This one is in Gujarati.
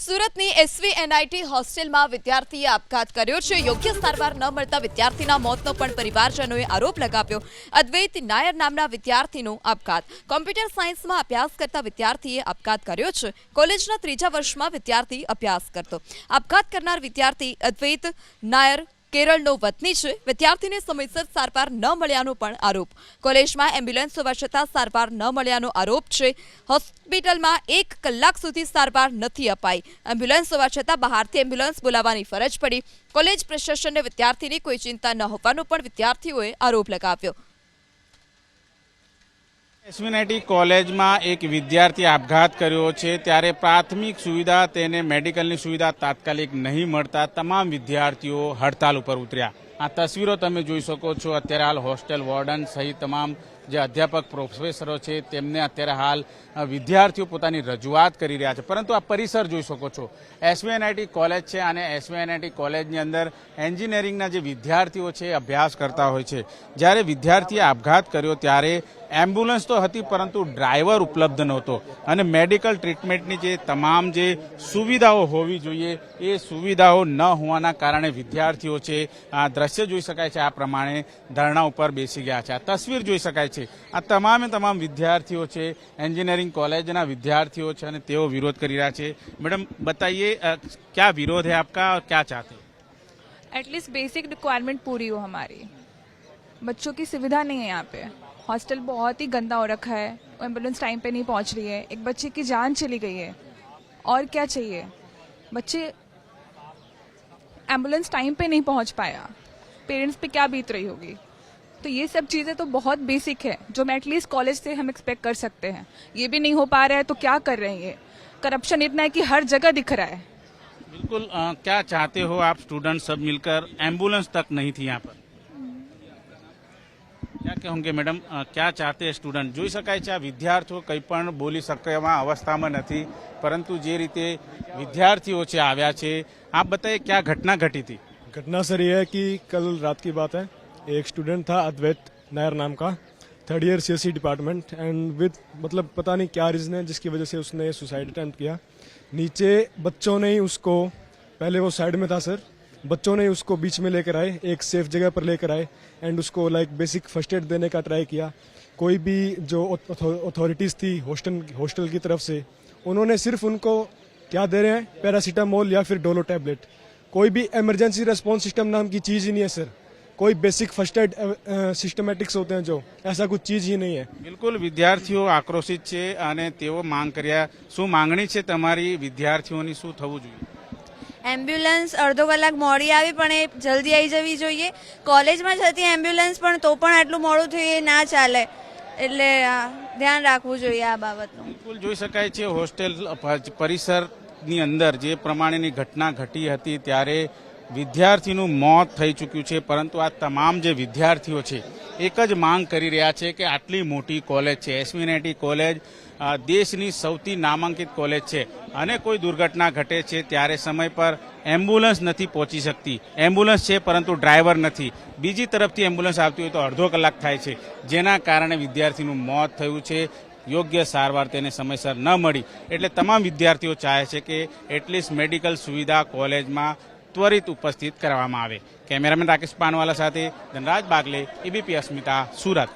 સુરતની એસવી એનઆઈટી હોસ્ટેલમાં વિદ્યાર્થીએ આપઘાત કર્યો છે. યોગ્ય સારવાર ન મળતા વિદ્યાર્થીના મોતનો પણ પરિવારજનોએ આરોપ લગાવ્યો. અદ્વૈત નાયર નામના વિદ્યાર્થીનો આપઘાત. કોમ્પ્યુટર સાયન્સમાં અભ્યાસ કરતા વિદ્યાર્થીએ આપઘાત કર્યો છે. કોલેજના ત્રીજા વર્ષમાં વિદ્યાર્થી અભ્યાસ કરતો. આપઘાત કરનાર વિદ્યાર્થી અદ્વૈત નાયર કેરળનો વતની છે, વિદ્યાર્થીને સમયસર સારવાર ન મળ્યાનો પણ આરોપ. કોલેજમાં એમ્બ્યુલન્સ હોવા છતાં સારવાર ન મળ્યાનો આરોપ છે. હોસ્પિટલમાં એક કલાક સુધી સારવાર નથી અપાઈ. એમ્બ્યુલન્સ હોવા છતાં બહારથી એમ્બ્યુલન્સ બોલાવવાની ફરજ પડી. કોલેજ પ્રશાસનને વિદ્યાર્થીની કોઈ ચિંતા ન હોવાનો પણ વિદ્યાર્થીઓએ આરોપ લગાવ્યો. એસવીઆઈટી કોલેજમાં એક વિદ્યાર્થી આપઘાત કર્યો છે. ત્યારે પ્રાથમિક સુવિધા તેને મેડિકલની સુવિધા તાત્કાલિક નહીં મળતા તમામ વિદ્યાર્થીઓ હડતાલ ઉપર ઉતર્યા. આ તસવીરો તમે જોઈ શકો છો. અત્યારે હાલ હોસ્ટેલ વોર્ડન સહિત તમામ જે અધ્યાપક પ્રોફેસરો છે, તેમને અત્યારે હાલ વિદ્યાર્થીઓ પોતાની રજૂઆત કરી રહ્યા છે. પરંતુ આ પરિસર જોઈ શકો છો. એસવીએનઆઈટી કોલેજ છે અને એસવીએનઆઈટી કોલેજની અંદર એન્જિનિયરિંગના જે વિદ્યાર્થીઓ છે અભ્યાસ કરતા હોય છે. જ્યારે વિદ્યાર્થીએ આપઘાત કર્યો ત્યારે એમ્બ્યુલન્સ તો હતી, પરંતુ ડ્રાઈવર ઉપલબ્ધ નહોતો. અને મેડિકલ ટ્રીટમેન્ટની જે તમામ જે સુવિધાઓ હોવી જોઈએ, એ સુવિધાઓ ન હોવાના કારણે વિદ્યાર્થીઓ છે, આ દ્રશ્ય જોઈ શકાય છે. આ પ્રમાણે ધરણા ઉપર બેસી ગયા છે. આ તસવીર જોઈ શકાય છે. આ તમામે તમામ વિદ્યાર્થીઓ છે એન્જિનિયરિંગ કોલેજના વિદ્યાર્થીઓ છે અને તેઓ વિરોધ કરી રહ્યા છે મેડમ बताइए अ, क्या विरोध है आपका और क्या चाहते हैं एटलीस्ट बेसिक रिक्वायरमेंट पूरी हो हमारी बच्चों की सुविधा नहीं है यहाँ पे हॉस्टल बहुत ही गंदा हो रखा है एम्बुलेंस टाइम पे नहीं पहुँच रही है एक बच्चे की जान चली गई है और क्या चाहिए बच्चे एम्बुलेंस टाइम पे नहीं पहुँच पाया पेरेंट्स पे क्या बीत रही होगी तो ये सब चीज़ें तो बहुत बेसिक है जो मैं एटलीस्ट कॉलेज से हम एक्सपेक्ट कर सकते हैं ये भी नहीं हो पा रहा है तो क्या कर रहे हैं ये करप्शन इतना है कि हर जगह दिख रहा है बिल्कुल अ, क्या चाहते हो आप स्टूडेंट सब मिलकर एम्बुलेंस तक नहीं थी यहाँ पर क्या કહેંગે મેડમ અ, क्या चाहते हैं સ્ટુડન્ટ જોઈ શકાય છે આ વિદ્યાર્થીઓ કંઈ પણ બોલી શકે એવા અવસ્થામાં નથી પરંતુ જે રીતે વિદ્યાર્થીઓ છે આવ્યા છે આપ बताइए क्या घटना घटी थी घटना सर ये है कि कल रात की बात है एक स्टूडेंट था अद्वैत नायर नाम का third year CSC department and with मतलब पता नहीं क्या रीज़न है जिसकी वजह से उसने सुसाइड अटैम्प्ट किया। नीचे बच्चों ने ही उसको, पहले वो साइड में था सर, बच्चों ने उसको बीच में लेकर आए, एक सेफ़ जगह पर लेकर आए एंड उसको लाइक बेसिक फ़र्स्ट एड देने का ट्राई किया। कोई भी जो अथॉरिटीज़ थी हॉस्टल हॉस्टल की तरफ़ से, उन्होंने सिर्फ़ उनको क्या दे रहे हैं पैरासीटामोल या फिर डोलो टैबलेट कोई भी इमरजेंसी रेस्पॉन्स सिस्टम नाम की चीज़ ही नहीं है सर कोई बेसिक फर्स्ट एड सिस्टमेटिक्स होते हैं जो ऐसा कुछ चीज़ ही नहीं है બિલકુલ વિદ્યાર્થીઓ આક્રોશિત છે અને તેઓ માંગ કર્યા શું માંગણી છે તમારી વિદ્યાર્થીઓની શું થવું જોઈએ એમ્બ્યુલન્સ અડધો કલાક મોડી આવી પણ એ જલ્દી આવી જવી જોઈએ કોલેજમાં જતી એમ્બ્યુલન્સ પણ તો પણ આટલું મોડું થયું એ ના ચાલે એટલે આ, ધ્યાન રાખવું જોઈએ આ બાબતનું બિલકુલ જોઈ શકાય છે હોસ્ટેલ પ- પરિસરની અંદર જે પ્રમાણેની ઘટના ઘટી હતી ત્યારે વિદ્યાર્થીનું મોત થઈ ચૂક્યું છે, પરંતુ આ તમામ જે વિદ્યાર્થીઓ છે, એક જ માંગ કરી રહ્યા છે કે આટલી મોટી કોલેજ છે. એસવીનેટી કોલેજ દેશની સૌથી નામાંકિત કોલેજ છે. અને કોઈ દુર્ઘટના ઘટે છે ત્યારે સમય પર એમ્બ્યુલન્સ નથી પહોંચી શકતી. એમ્બ્યુલન્સ છે, પરંતુ ડ્રાઈવર નથી. બીજી તરફથી એમ્બ્યુલન્સ આવતી હોય તો અડધો કલાક થાય છે. જેના કારણે વિદ્યાર્થીનું મોત થયું છે. યોગ્ય સારવાર તેને સમયસર ન મળી. એટલે તમામ વિદ્યાર્થીઓ ચાહે છે કે એટલીસ્ટ મેડિકલ સુવિધા કોલેજમાં ત્વરિત ઉપસ્થિત કરવામાં આવે. કેમેરામેન રાકેશ પાનવાલા સાથે ધનરાજ બાગલે એબીપી અસ્મિતા સુરત.